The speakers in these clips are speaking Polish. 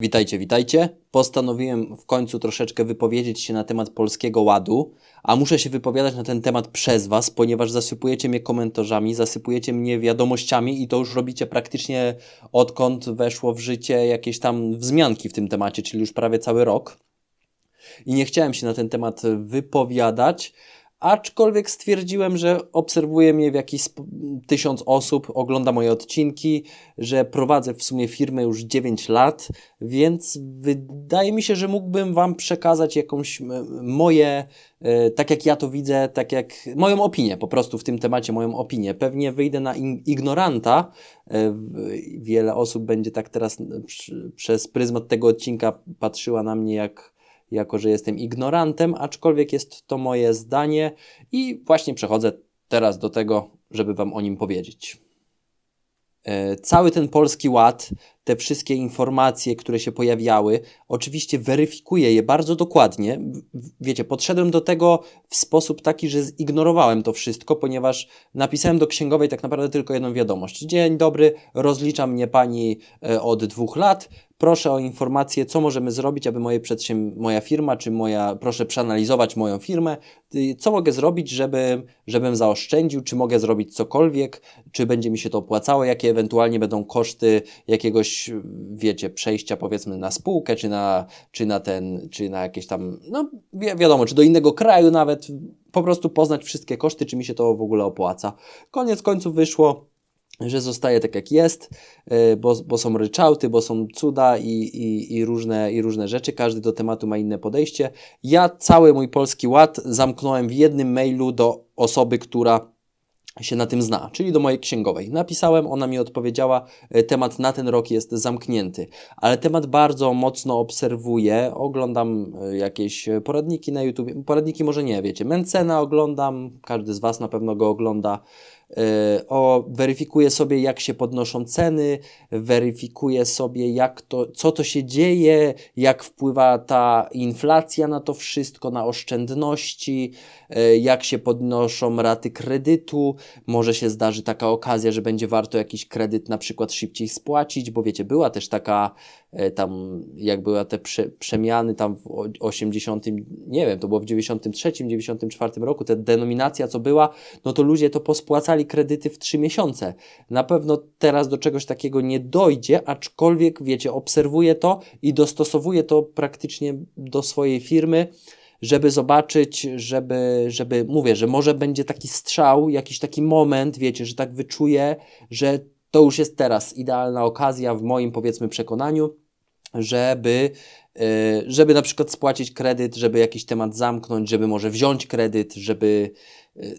Witajcie, witajcie. Postanowiłem w końcu troszeczkę wypowiedzieć się na temat Polskiego Ładu, a muszę się wypowiadać na ten temat przez Was, ponieważ zasypujecie mnie komentarzami, zasypujecie mnie wiadomościami i to już robicie praktycznie odkąd weszło w życie jakieś tam wzmianki w tym temacie, czyli już prawie cały rok. I nie chciałem się na ten temat wypowiadać, aczkolwiek stwierdziłem, że obserwuje mnie w jakiś tysiąc osób, ogląda moje odcinki, że prowadzę w sumie firmę już 9 lat, więc wydaje mi się, że mógłbym Wam przekazać jakąś moje, e, tak jak ja to widzę, tak jak moją opinię po prostu w tym temacie, moją opinię. Pewnie wyjdę na ignoranta. E, Wiele osób będzie tak teraz przez pryzmat tego odcinka patrzyła na mnie jak jako że jestem ignorantem, aczkolwiek jest to moje zdanie i właśnie przechodzę teraz do tego, żeby Wam o nim powiedzieć. E, Cały ten polski ład, te wszystkie informacje, które się pojawiały, oczywiście weryfikuję je bardzo dokładnie. Wiecie, podszedłem do tego w sposób taki, że zignorowałem to wszystko, ponieważ napisałem do księgowej tak naprawdę tylko jedną wiadomość. Dzień dobry, rozlicza mnie pani e, od dwóch lat. Proszę o informację, co możemy zrobić, aby moje przedsięb- moja firma, czy moja, proszę przeanalizować moją firmę, y, co mogę zrobić, żeby, żebym zaoszczędził, czy mogę zrobić cokolwiek, czy będzie mi się to opłacało, jakie ewentualnie będą koszty jakiegoś, wiecie, przejścia powiedzmy na spółkę, czy na, czy na ten, czy na jakieś tam, no wi- wiadomo, czy do innego kraju nawet, po prostu poznać wszystkie koszty, czy mi się to w ogóle opłaca. Koniec końców wyszło, że zostaje tak jak jest, y, bo, bo są ryczałty, bo są cuda i, i, i, różne, i różne rzeczy. Każdy do tematu ma inne podejście. Ja cały mój polski ład zamknąłem w jednym mailu do osoby, która się na tym zna, czyli do mojej księgowej. Napisałem, ona mi odpowiedziała, y, temat na ten rok jest zamknięty, ale temat bardzo mocno obserwuję, oglądam y, jakieś poradniki na YouTube, poradniki może nie, wiecie, Mencena oglądam, każdy z Was na pewno go ogląda, o, weryfikuję sobie, jak się podnoszą ceny, weryfikuję sobie, jak to, co to się dzieje, jak wpływa ta inflacja na to wszystko, na oszczędności, y, jak się podnoszą raty kredytu. Może się zdarzy taka okazja, że będzie warto jakiś kredyt na przykład szybciej spłacić, bo wiecie, była też taka e, tam, jak były te prze, przemiany tam w o- 80, nie wiem, to było w 93, 94 roku, ta denominacja co była, no to ludzie to pospłacali kredyty w 3 miesiące. Na pewno teraz do czegoś takiego nie dojdzie, aczkolwiek wiecie, obserwuję to i dostosowuję to praktycznie do swojej firmy, żeby zobaczyć, żeby, żeby, mówię, że może będzie taki strzał, jakiś taki moment, wiecie, że tak wyczuję, że to już jest teraz idealna okazja w moim powiedzmy przekonaniu, żeby, y, żeby na przykład spłacić kredyt, żeby jakiś temat zamknąć, żeby może wziąć kredyt, żeby y,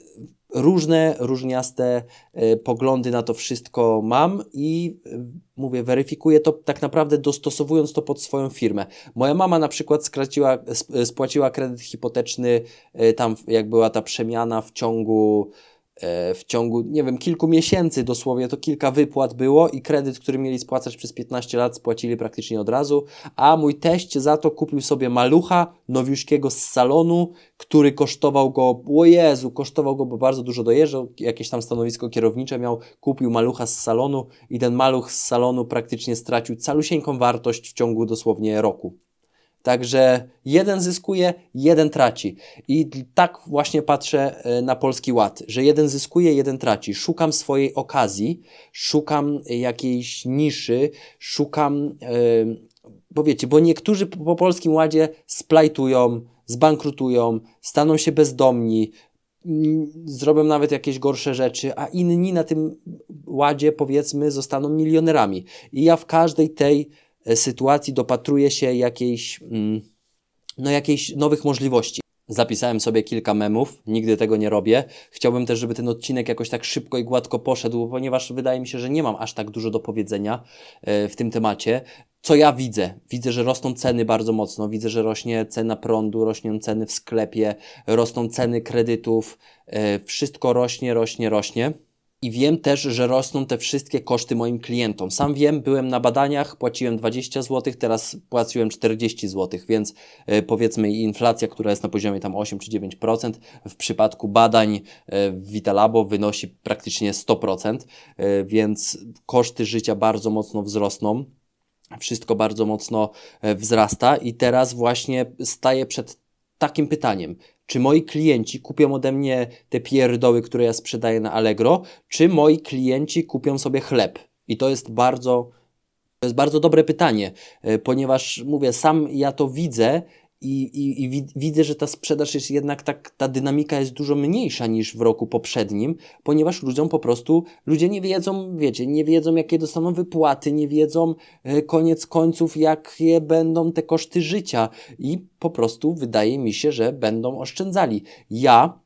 różne, różniaste y, poglądy na to wszystko mam i y, mówię, weryfikuję to tak naprawdę dostosowując to pod swoją firmę. Moja mama na przykład skraciła, sp- spłaciła kredyt hipoteczny, tam jak była ta przemiana w ciągu e, w ciągu, nie wiem, kilku miesięcy dosłownie, to kilka wypłat było i kredyt, który mieli spłacać przez 15 lat, spłacili praktycznie od razu, a mój teść za to kupił sobie malucha nowiuszkiego z salonu, który kosztował go, o Jezu, kosztował go, bo bardzo dużo dojeżdżał, jakieś tam stanowisko kierownicze miał, kupił malucha z salonu i ten maluch z salonu praktycznie stracił calusieńką wartość w ciągu dosłownie roku. Także jeden zyskuje, jeden traci. I tak właśnie patrzę e, na Polski Ład, że jeden zyskuje, jeden traci. Szukam swojej okazji, szukam jakiejś niszy, szukam, e, bo wiecie, bo niektórzy po, po Polskim Ładzie splajtują, zbankrutują, staną się bezdomni, zrobią nawet jakieś gorsze rzeczy, a inni na tym ładzie, powiedzmy, zostaną milionerami. I ja w każdej tej sytuacji dopatruję się jakiejś, mm, no jakiejś nowych możliwości. Zapisałem sobie kilka memów, nigdy tego nie robię. Chciałbym też, żeby ten odcinek jakoś tak szybko i gładko poszedł, ponieważ wydaje mi się, że nie mam aż tak dużo do powiedzenia e, w tym temacie. Co ja widzę? Widzę, że rosną ceny bardzo mocno. Widzę, że rośnie cena prądu, rośną ceny w sklepie, rosną ceny kredytów. e, Wszystko rośnie, rośnie, rośnie. I wiem też, że rosną te wszystkie koszty moim klientom. Sam wiem, byłem na badaniach, płaciłem 20 zł, teraz płaciłem 40 zł, więc e, powiedzmy inflacja, która jest na poziomie tam 8 czy 9%, w przypadku badań e, w Vitalabo wynosi praktycznie 100%, e, więc koszty życia bardzo mocno wzrosną. wszystko bardzo mocno wzrasta i teraz właśnie staję przed takim pytaniem. Czy moi klienci kupią ode mnie te pierdoły, które ja sprzedaję na Allegro, czy moi klienci kupią sobie chleb? I to jest bardzo, to jest bardzo dobre pytanie, e, ponieważ mówię, sam ja to widzę i, i, i widzę, że ta sprzedaż jest jednak tak, ta dynamika jest dużo mniejsza niż w roku poprzednim, ponieważ ludziom po prostu, ludzie nie wiedzą, wiecie, nie wiedzą jakie dostaną wypłaty, nie wiedzą e, koniec końców jakie będą te koszty życia i po prostu wydaje mi się, że będą oszczędzali. Ja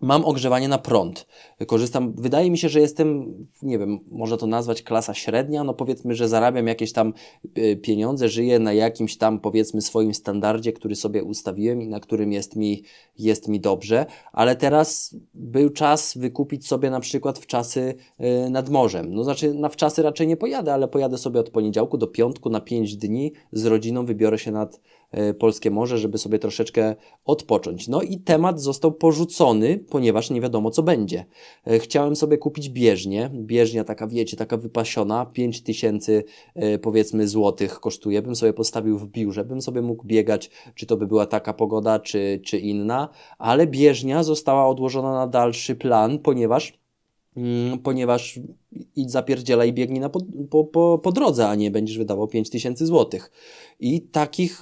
Mam ogrzewanie na prąd. Korzystam, wydaje mi się, że jestem, nie wiem, można to nazwać klasa średnia, no powiedzmy, że zarabiam jakieś tam e, pieniądze, żyję na jakimś tam powiedzmy swoim standardzie, który sobie ustawiłem i na którym jest mi, jest mi dobrze, ale teraz był czas wykupić sobie na przykład w czasy e, nad morzem. No znaczy na wczasy raczej nie pojadę, ale pojadę sobie od poniedziałku do piątku na 5 dni z rodziną, wybiorę się nad polskie morze, żeby sobie troszeczkę odpocząć. No i temat został porzucony, ponieważ nie wiadomo co będzie. E, chciałem sobie kupić bieżnię, bieżnia taka wiecie, taka wypasiona, 5 tysięcy e, powiedzmy złotych kosztuje, bym sobie postawił w biurze, bym sobie mógł biegać, czy to by była taka pogoda, czy, czy inna, ale bieżnia została odłożona na dalszy plan, ponieważ ponieważ idź zapierdziela i biegnij na po, po, po, po drodze, a nie będziesz wydawał 5000 złotych. I takich,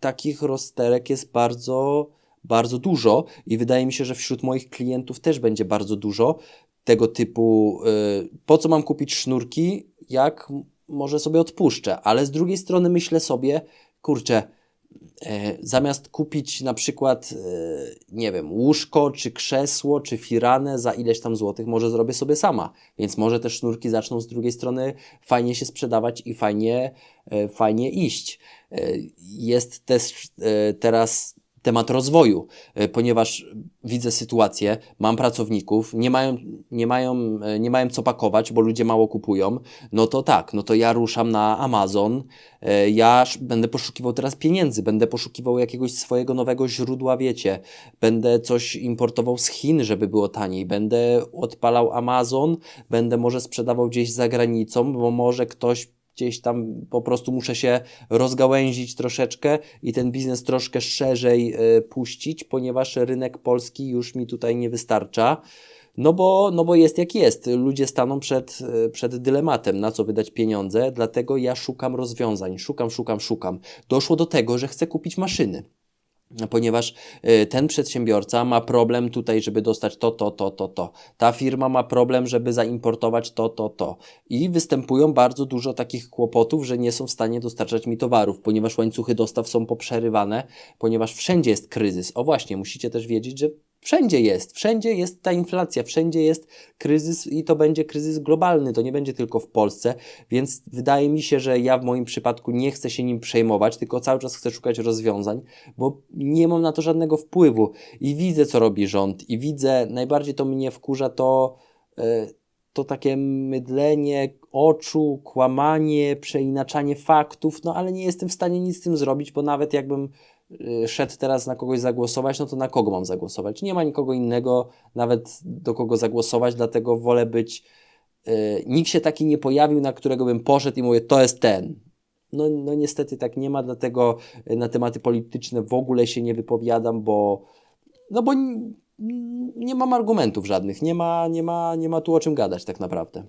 takich rozterek jest bardzo, bardzo dużo i wydaje mi się, że wśród moich klientów też będzie bardzo dużo tego typu, y, po co mam kupić sznurki, jak może sobie odpuszczę, ale z drugiej strony myślę sobie, kurczę, zamiast kupić na przykład, e, nie wiem, łóżko, czy krzesło, czy firanę za ileś tam złotych, może zrobię sobie sama. Więc może te sznurki zaczną z drugiej strony fajnie się sprzedawać i fajnie, e, fajnie iść. Jest też teraz temat rozwoju, e, ponieważ widzę sytuację, mam pracowników, nie mają, nie, mają, e, nie mają co pakować, bo ludzie mało kupują, no to tak, no to ja ruszam na Amazon, e, ja będę poszukiwał teraz pieniędzy, będę poszukiwał jakiegoś swojego nowego źródła, wiecie, będę coś importował z Chin, żeby było taniej, będę odpalał Amazon, będę może sprzedawał gdzieś za granicą, bo może ktoś gdzieś tam po prostu muszę się rozgałęzić troszeczkę i ten biznes troszkę szerzej y, puścić, ponieważ rynek polski już mi tutaj nie wystarcza. No bo, no bo jest jak jest. Ludzie staną przed, e, przed dylematem, na co wydać pieniądze, dlatego ja szukam rozwiązań. Szukam, szukam, szukam. Doszło do tego, że chcę kupić maszyny ponieważ y, ten przedsiębiorca ma problem tutaj, żeby dostać to, to, to, to, to. Ta firma ma problem, żeby zaimportować to, to, to. I występują bardzo dużo takich kłopotów, że nie są w stanie dostarczać mi towarów, ponieważ łańcuchy dostaw są poprzerywane, ponieważ wszędzie jest kryzys. O właśnie, musicie też wiedzieć, że Wszędzie jest, wszędzie jest ta inflacja, wszędzie jest kryzys i to będzie kryzys globalny, to nie będzie tylko w Polsce, więc wydaje mi się, że ja w moim przypadku nie chcę się nim przejmować, tylko cały czas chcę szukać rozwiązań, bo nie mam na to żadnego wpływu i widzę, co robi rząd i widzę, najbardziej to mnie wkurza to, e, to takie mydlenie oczu, kłamanie, przeinaczanie faktów, no ale nie jestem w stanie nic z tym zrobić, bo nawet jakbym szedł teraz na kogoś zagłosować, no to na kogo mam zagłosować? Nie ma nikogo innego, nawet do kogo zagłosować, dlatego wolę być. Yy, nikt się taki nie pojawił, na którego bym poszedł i mówię, to jest ten. No, no niestety tak nie ma, dlatego y, na tematy polityczne w ogóle się nie wypowiadam, bo no bo nie mam argumentów żadnych, nie ma, nie ma, nie ma tu o czym gadać tak naprawdę.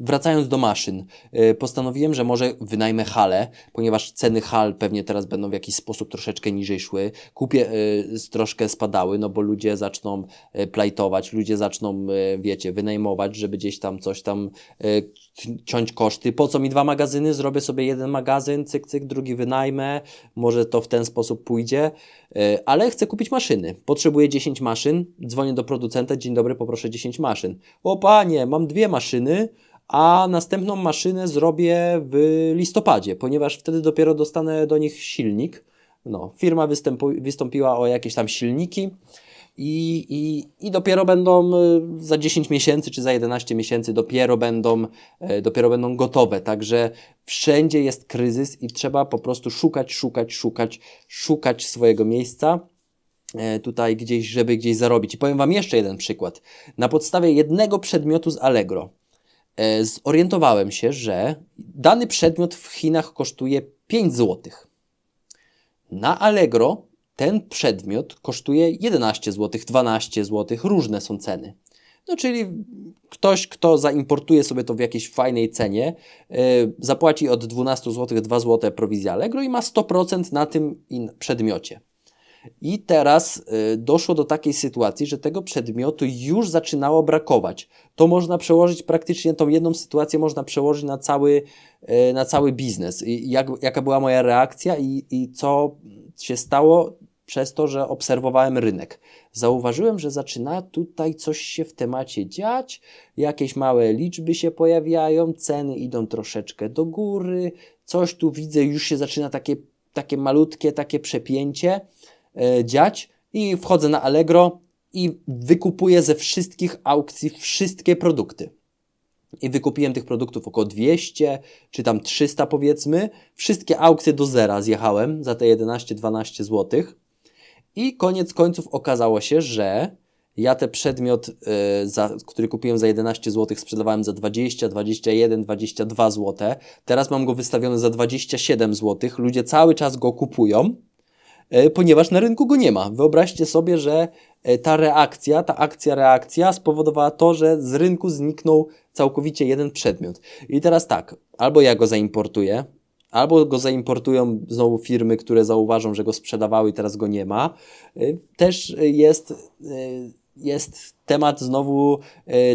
Wracając do maszyn, y, postanowiłem, że może wynajmę halę, ponieważ ceny hal pewnie teraz będą w jakiś sposób troszeczkę niżej szły. Kupię, y, troszkę spadały, no bo ludzie zaczną y, plajtować, ludzie zaczną, wiecie, wynajmować, żeby gdzieś tam coś tam ciąć koszty. Po co mi dwa magazyny? Zrobię sobie jeden magazyn, cyk, cyk, drugi wynajmę, może to w ten sposób pójdzie, ale chcę kupić maszyny. Potrzebuję 10 maszyn, dzwonię do producenta, dzień dobry, poproszę 10 maszyn. O panie, mam dwie maszyny, a następną maszynę zrobię w listopadzie, ponieważ wtedy dopiero dostanę do nich silnik. No, firma wystąpiła o jakieś tam silniki i, i, i dopiero będą y, za 10 miesięcy czy za 11 miesięcy dopiero będą, y, dopiero będą gotowe. Także wszędzie jest kryzys i trzeba po prostu szukać, szukać, szukać, szukać swojego miejsca y, tutaj gdzieś, żeby gdzieś zarobić. I powiem Wam jeszcze jeden przykład. Na podstawie jednego przedmiotu z Allegro e, zorientowałem się, że dany przedmiot w Chinach kosztuje 5 zł. Na Allegro ten przedmiot kosztuje 11 zł, 12 zł, różne są ceny. No czyli ktoś, kto zaimportuje sobie to w jakiejś fajnej cenie, yy, zapłaci od 12 zł 2 zł prowizję Allegro i ma 100% na tym przedmiocie. I teraz y, doszło do takiej sytuacji, że tego przedmiotu już zaczynało brakować. To można przełożyć praktycznie, tą jedną sytuację można przełożyć na cały, y, na cały biznes. I jak, jaka była moja reakcja i, i co się stało przez to, że obserwowałem rynek. Zauważyłem, że zaczyna tutaj coś się w temacie dziać, jakieś małe liczby się pojawiają, ceny idą troszeczkę do góry, coś tu widzę, już się zaczyna takie, takie malutkie, takie przepięcie dziać i wchodzę na Allegro i wykupuję ze wszystkich aukcji wszystkie produkty. I wykupiłem tych produktów około 200 czy tam 300 powiedzmy. Wszystkie aukcje do zera zjechałem za te 11-12 zł. I koniec końców okazało się, że ja ten przedmiot, yy, za, który kupiłem za 11 zł, sprzedawałem za 20, 21, 22 zł. Teraz mam go wystawiony za 27 zł. Ludzie cały czas go kupują. E, ponieważ na rynku go nie ma. Wyobraźcie sobie, że e, ta reakcja, ta akcja-reakcja spowodowała to, że z rynku zniknął całkowicie jeden przedmiot. I teraz tak, albo ja go zaimportuję, albo go zaimportują znowu firmy, które zauważą, że go sprzedawały i teraz go nie ma. E, też jest, jest temat znowu,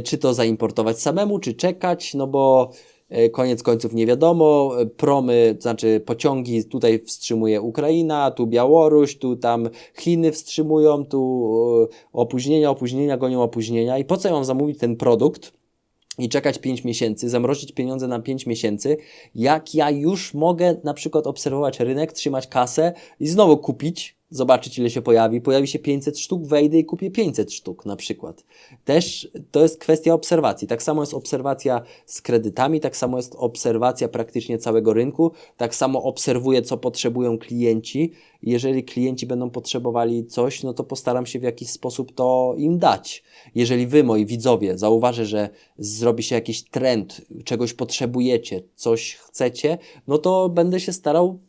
czy to zaimportować samemu, czy czekać, no bo koniec końców nie wiadomo, e, promy, znaczy pociągi tutaj wstrzymuje Ukraina, tu Białoruś, tu tam Chiny wstrzymują, tu e, opóźnienia, opóźnienia, gonią opóźnienia. I po co ja mam zamówić ten produkt, i czekać 5 miesięcy, zamrozić pieniądze na 5 miesięcy, jak ja już mogę na przykład obserwować rynek, trzymać kasę i znowu kupić zobaczyć ile się pojawi. Pojawi się 500 sztuk, wejdę i kupię 500 sztuk na przykład. Też to jest kwestia obserwacji. Tak samo jest obserwacja z kredytami, tak samo jest obserwacja praktycznie całego rynku, tak samo obserwuję, co potrzebują klienci. Jeżeli klienci będą potrzebowali coś, no to postaram się w jakiś sposób to im dać. Jeżeli wy, moi widzowie, zauważę, że zrobi się jakiś trend, czegoś potrzebujecie, coś chcecie, no to będę się starał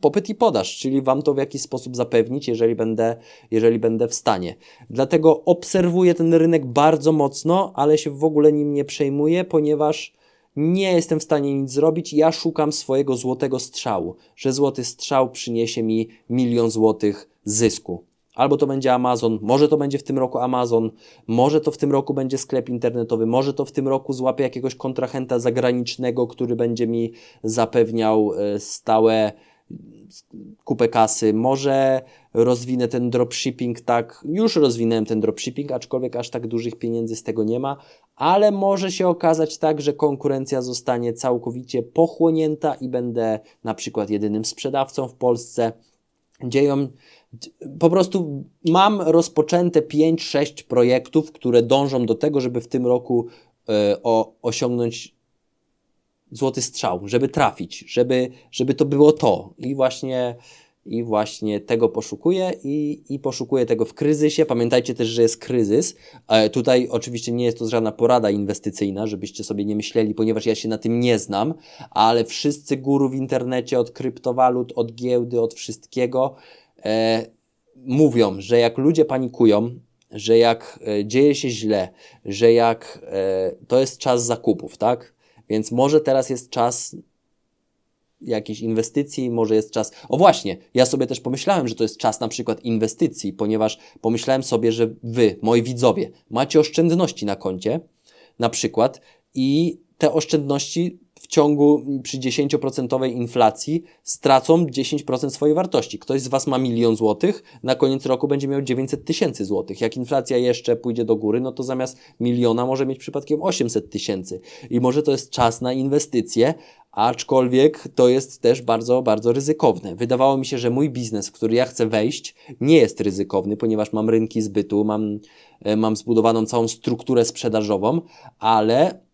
popyt i podaż, czyli Wam to w jakiś sposób zapewnić, jeżeli będę, jeżeli będę w stanie. Dlatego obserwuję ten rynek bardzo mocno, ale się w ogóle nim nie przejmuję, ponieważ nie jestem w stanie nic zrobić. Ja szukam swojego złotego strzału, że złoty strzał przyniesie mi milion złotych zysku. Albo to będzie Amazon, może to będzie w tym roku Amazon, może to w tym roku będzie sklep internetowy, może to w tym roku złapię jakiegoś kontrahenta zagranicznego, który będzie mi zapewniał e, stałe kupę kasy, może rozwinę ten dropshipping tak, już rozwinąłem ten dropshipping, aczkolwiek aż tak dużych pieniędzy z tego nie ma, ale może się okazać tak, że konkurencja zostanie całkowicie pochłonięta i będę na przykład jedynym sprzedawcą w Polsce. Dzieją, po prostu mam rozpoczęte 5-6 projektów, które dążą do tego, żeby w tym roku y, o, osiągnąć złoty strzał, żeby trafić, żeby, żeby to było to. I właśnie, i właśnie tego poszukuję i, i poszukuję tego w kryzysie. Pamiętajcie też, że jest kryzys. E, tutaj oczywiście nie jest to żadna porada inwestycyjna, żebyście sobie nie myśleli, ponieważ ja się na tym nie znam, ale wszyscy guru w internecie od kryptowalut, od giełdy, od wszystkiego e, mówią, że jak ludzie panikują, że jak e, dzieje się źle, że jak e, to jest czas zakupów, tak? Więc może teraz jest czas jakiejś inwestycji, może jest czas. O właśnie, ja sobie też pomyślałem, że to jest czas na przykład inwestycji, ponieważ pomyślałem sobie, że wy, moi widzowie, macie oszczędności na koncie, na przykład, i te oszczędności w ciągu przy 10% inflacji stracą 10% swojej wartości. Ktoś z Was ma milion złotych, na koniec roku będzie miał 900 tysięcy złotych. Jak inflacja jeszcze pójdzie do góry, no to zamiast miliona może mieć przypadkiem 800 tysięcy. I może to jest czas na inwestycje, aczkolwiek to jest też bardzo, bardzo ryzykowne. Wydawało mi się, że mój biznes, w który ja chcę wejść, nie jest ryzykowny, ponieważ mam rynki zbytu, mam, e, mam zbudowaną całą strukturę sprzedażową, ale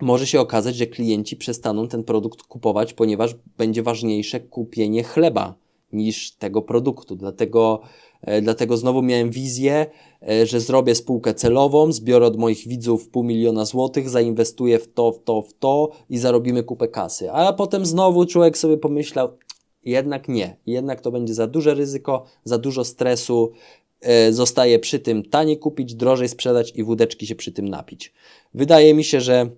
może się okazać, że klienci przestaną ten produkt kupować, ponieważ będzie ważniejsze kupienie chleba niż tego produktu. Dlatego, e, dlatego znowu miałem wizję, e, że zrobię spółkę celową, zbiorę od moich widzów pół miliona złotych, zainwestuję w to, w to, w to i zarobimy kupę kasy. A potem znowu człowiek sobie pomyślał, jednak nie, jednak to będzie za duże ryzyko, za dużo stresu, e, zostaje przy tym taniej kupić, drożej sprzedać i wódeczki się przy tym napić. Wydaje mi się, że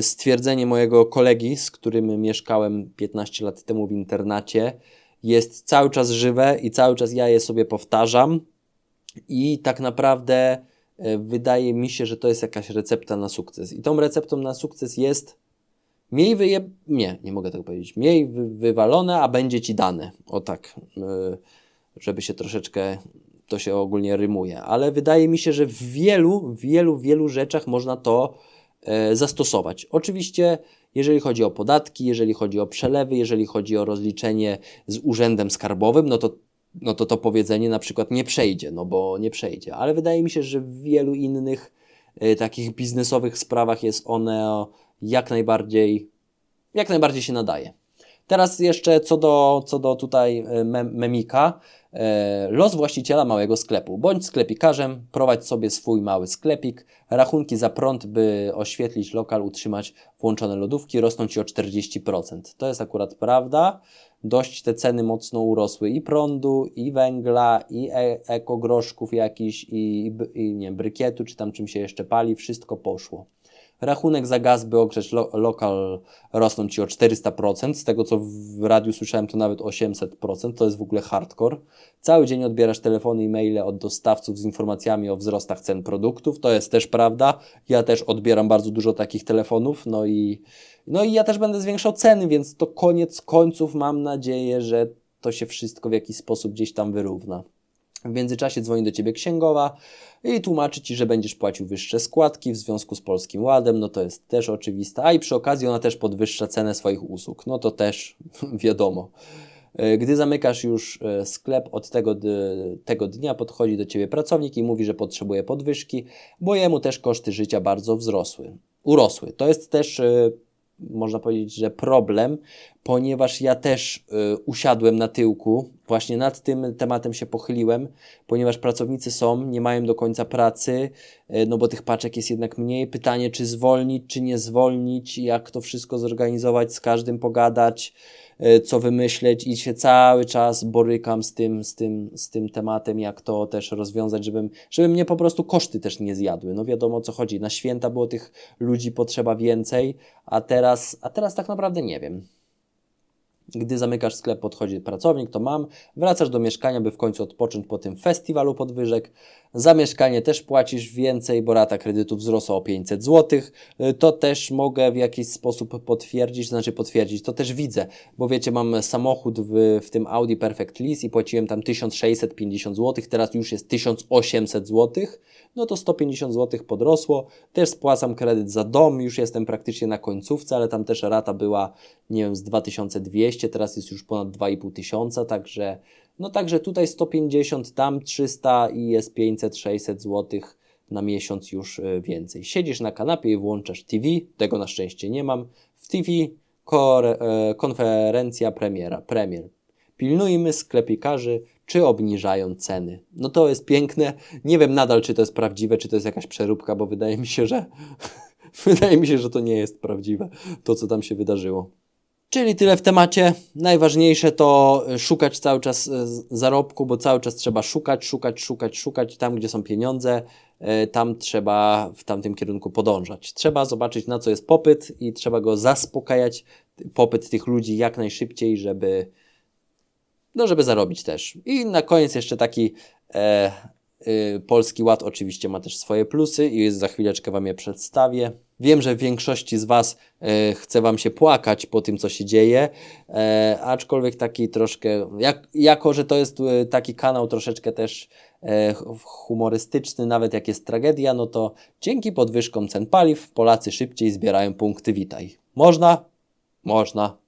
stwierdzenie mojego kolegi, z którym mieszkałem 15 lat temu w internacie, jest cały czas żywe i cały czas ja je sobie powtarzam. I tak naprawdę e, wydaje mi się, że to jest jakaś recepta na sukces. I tą receptą na sukces jest miej wyje... Nie, nie mogę tego powiedzieć. Miej wy wywalone, a będzie ci dane. O tak, e, żeby się troszeczkę to się ogólnie rymuje. Ale wydaje mi się, że w wielu, wielu, wielu rzeczach można to e, zastosować. Oczywiście, jeżeli chodzi o podatki, jeżeli chodzi o przelewy, jeżeli chodzi o rozliczenie z urzędem skarbowym, no to no to to powiedzenie na przykład nie przejdzie, no bo nie przejdzie. Ale wydaje mi się, że w wielu innych y, takich biznesowych sprawach jest one jak najbardziej, jak najbardziej się nadaje. Teraz jeszcze co do, co do tutaj mem memika. E, los właściciela małego sklepu. Bądź sklepikarzem, prowadź sobie swój mały sklepik. Rachunki za prąd, by oświetlić lokal, utrzymać włączone lodówki, rosną Ci o 40%. To jest akurat prawda. Dość te ceny mocno urosły i prądu, i węgla, i e ekogroszków jakiś, i, i nie, brykietu, czy tam czym się jeszcze pali. Wszystko poszło. Rachunek za gaz, by ogrzeć lo lokal, rosną Ci o 400%. Z tego, co w radiu słyszałem, to nawet 800%. To jest w ogóle hardcore. Cały dzień odbierasz telefony i maile od dostawców z informacjami o wzrostach cen produktów. To jest też prawda. Ja też odbieram bardzo dużo takich telefonów. No i, no i ja też będę zwiększał ceny, więc to koniec końców mam nadzieję, że to się wszystko w jakiś sposób gdzieś tam wyrówna. W międzyczasie dzwoni do Ciebie księgowa i tłumaczy Ci, że będziesz płacił wyższe składki w związku z Polskim Ładem, no to jest też oczywiste, a i przy okazji ona też podwyższa cenę swoich usług, no to też wiadomo. E, gdy zamykasz już e, sklep, od tego, tego dnia podchodzi do Ciebie pracownik i mówi, że potrzebuje podwyżki, bo jemu też koszty życia bardzo wzrosły, urosły. To jest też e, można powiedzieć, że problem, ponieważ ja też y, usiadłem na tyłku, właśnie nad tym tematem się pochyliłem, ponieważ pracownicy są, nie mają do końca pracy, y, no bo tych paczek jest jednak mniej. Pytanie, czy zwolnić, czy nie zwolnić, jak to wszystko zorganizować, z każdym pogadać. E, co wymyśleć i się cały czas borykam z tym, z tym, z tym tematem, jak to też rozwiązać, żebym, żeby mnie po prostu koszty też nie zjadły. No wiadomo o co chodzi. Na święta było tych ludzi potrzeba więcej, a teraz, a teraz tak naprawdę nie wiem. Gdy zamykasz sklep, podchodzi pracownik, to mam. Wracasz do mieszkania, by w końcu odpocząć po tym festiwalu podwyżek. Za mieszkanie też płacisz więcej, bo rata kredytu wzrosła o 500 zł. To też mogę w jakiś sposób potwierdzić, znaczy potwierdzić, to też widzę, bo wiecie, mam samochód w, w tym Audi Perfect Lease i płaciłem tam 1650 zł, teraz już jest 1800 zł no to 150 zł podrosło. Też spłacam kredyt za dom, już jestem praktycznie na końcówce, ale tam też rata była, nie wiem, z 2200, teraz jest już ponad 2500, także no także tutaj 150, tam 300 i jest 500-600 zł na miesiąc już e, więcej. Siedzisz na kanapie i włączasz TV, tego na szczęście nie mam. W TV e, konferencja premiera, premier. Pilnujmy sklepikarzy, czy obniżają ceny. No to jest piękne. Nie wiem nadal, czy to jest prawdziwe, czy to jest jakaś przeróbka, bo wydaje mi się, że wydaje mi się, że to nie jest prawdziwe, to co tam się wydarzyło. Czyli tyle w temacie. Najważniejsze to szukać cały czas e, zarobku, bo cały czas trzeba szukać, szukać, szukać, szukać. Tam, gdzie są pieniądze, e, tam trzeba w tamtym kierunku podążać. Trzeba zobaczyć, na co jest popyt i trzeba go zaspokajać, popyt tych ludzi jak najszybciej, żeby, no żeby zarobić też. I na koniec jeszcze taki e, Polski Ład oczywiście ma też swoje plusy i za chwileczkę Wam je przedstawię. Wiem, że w większości z Was e, chce Wam się płakać po tym, co się dzieje, e, aczkolwiek taki troszkę, jak, jako że to jest taki kanał troszeczkę też humorystyczny, nawet jak jest tragedia, no to dzięki podwyżkom cen paliw Polacy szybciej zbierają punkty witaj. Można? Można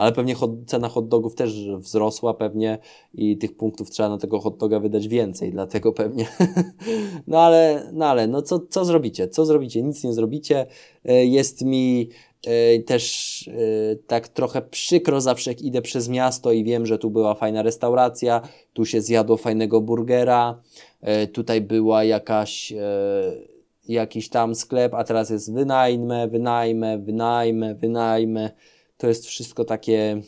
ale pewnie hot, cena hot dogów też wzrosła pewnie i tych punktów trzeba na tego hot doga wydać więcej, dlatego pewnie. no ale, no ale, no co, co zrobicie? Co zrobicie? Nic nie zrobicie. E, jest mi Yy, też yy, tak trochę przykro zawsze jak idę przez miasto i wiem, że tu była fajna restauracja, tu się zjadło fajnego burgera, tutaj była jakaś, jakiś tam sklep, a teraz jest wynajmę, wynajmę, wynajmę, wynajmę. To jest wszystko takie.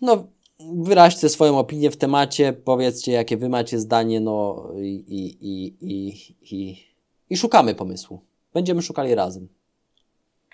No, wyraźcie swoją opinię w temacie, powiedzcie, jakie wy macie zdanie, no i, i, i, i, i, i szukamy pomysłu. Będziemy szukali razem.